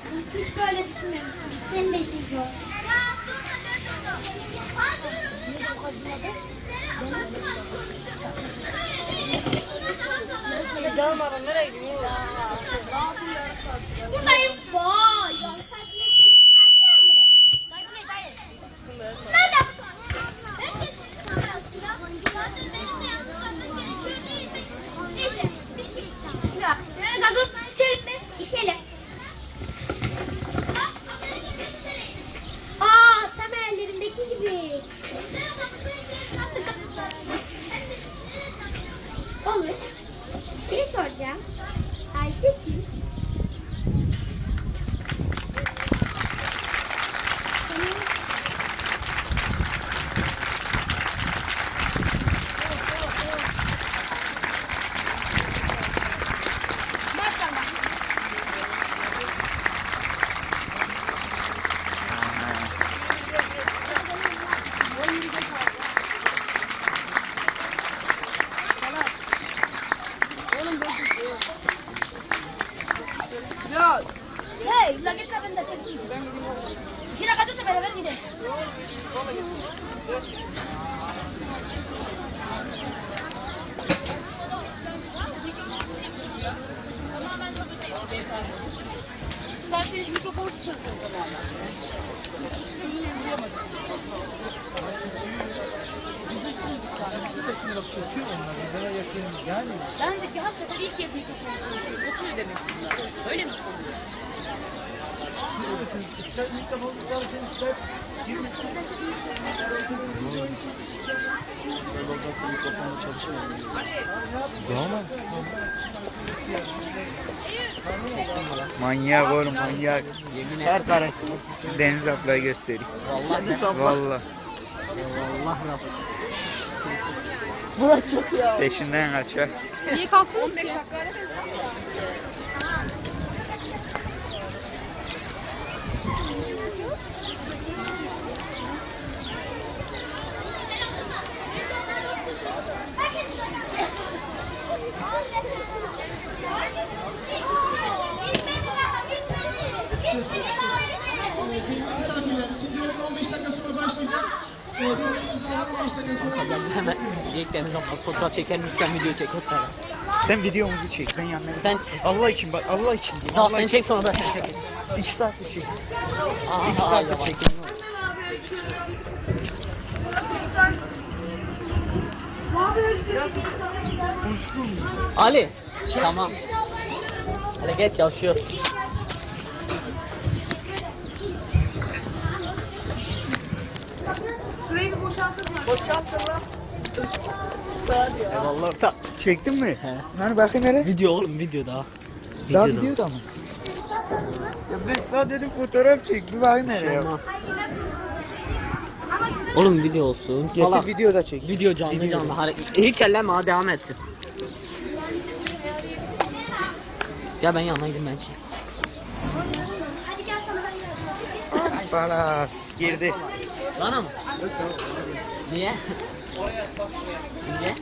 Haklıymışsın. Hiç böyle düşünmemiştim. Senin de işin zor. Buradayım. Vay! Şey soracağım. Ayşe kim? Hey, lagi cabai nasi. Gazozla beraber gidelim. İsterseniz mikrofonu çalışın tamamen. Ben de hakikaten ilk kez mikrofonu çalışıyorum. Oturuyor demek bunlar. Öyle mi oluyor? Manyak oğlum manyak. Her karesi. Deniz ablayı göstereyim. Vallahi. Vallahi. Peşinden kaçar. Niye kalktınız ki? Hemen diyecekleriniz ama fotoğraf çeker misin sen video çekersen. Sen videomuzu çek ben yanına. Sen çek. Allah için bak Allah için. diyorum, Tamam Allah sen için. çek sonra ben çekeyim. İki saatlik çek. Aa, İki aa, saatlik yavaş. çekim. Ali. Tamam. Hadi geç çalışıyor. Vallahi ta- Çektin mi? He. Hani bakın hele. video oğlum video daha. Daha Video da mı? Ya ben sana dedim fotoğraf çek. Bir bakayım hele ya. Olmaz. Oğlum video olsun. Salak. Getir video da çek. Video canlı Video. canlı hareket. Hiç elleme ha devam etsin. Ya ben yanına gideyim ben çek. Balas girdi. Bana mı? Niye? Niye?